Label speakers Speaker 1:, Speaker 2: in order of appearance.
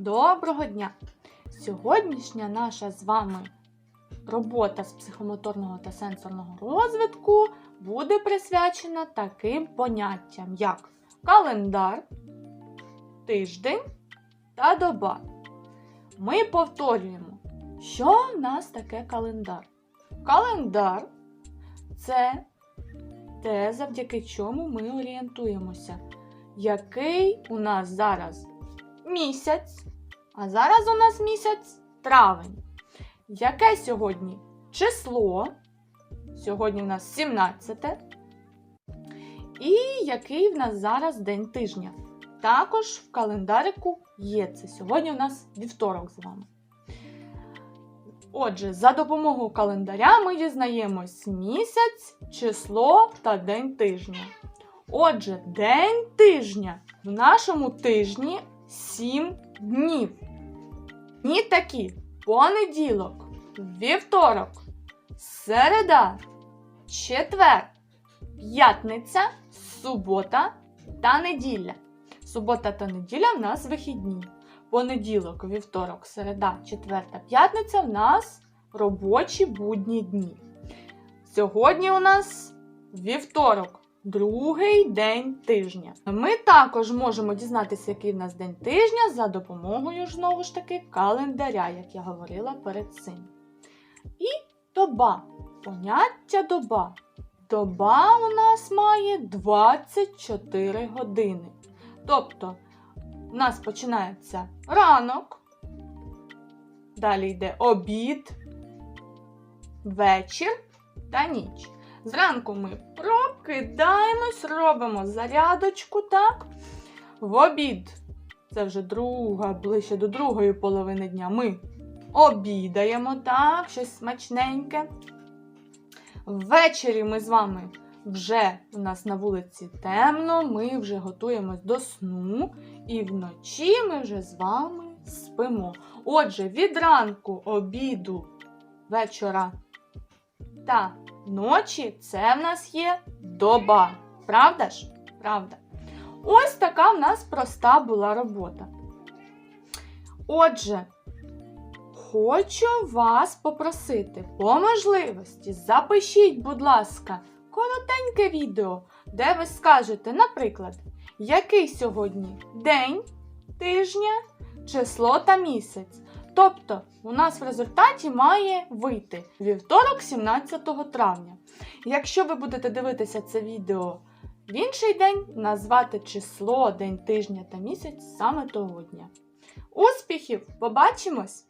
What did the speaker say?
Speaker 1: Доброго дня! Сьогоднішня наша з вами робота з психомоторного та сенсорного розвитку буде присвячена таким поняттям, як календар, тиждень та доба. Ми повторюємо, що в нас таке календар. Календар це те, завдяки чому ми орієнтуємося, який у нас зараз місяць. А зараз у нас місяць травень. Яке сьогодні число? Сьогодні в нас 17. І який в нас зараз день тижня? Також в календарику є це. Сьогодні у нас вівторок з вами. Отже, за допомогою календаря ми дізнаємось місяць, число та день тижня. Отже, день тижня в нашому тижні 7 днів. Дні такі: понеділок, вівторок, середа, четвер, п'ятниця, субота та неділя. Субота та неділя в нас вихідні. Понеділок, вівторок, середа, четвер та п'ятниця в нас робочі будні дні. Сьогодні у нас вівторок, другий день тижня. Ми також можемо дізнатися, який в нас день тижня за допомогою знову ж таки календаря, як я говорила перед цим. І доба. Поняття доба. Доба у нас має 24 години. Тобто, у нас починається ранок, далі йде обід, вечір та ніч. Зранку ми прокидаємось, робимо зарядочку, так? В обід, це вже друга, ближче до другої половини дня, ми обідаємо, так, щось смачненьке. Ввечері ми з вами вже у нас на вулиці темно, ми вже готуємось до сну, і вночі ми вже з вами спимо. Отже, від ранку, обіду, вечора та ночі це в нас є доба. Правда ж? Правда. Ось така в нас проста була робота. Отже, хочу вас попросити по можливості, запишіть, будь ласка, коротеньке відео, де ви скажете, наприклад, який сьогодні день тижня, число та місяць. Тобто, у нас в результаті має вийти вівторок 17 травня. Якщо ви будете дивитися це відео в інший день, назвати число, день тижня та місяць саме того дня. Успіхів! Побачимось!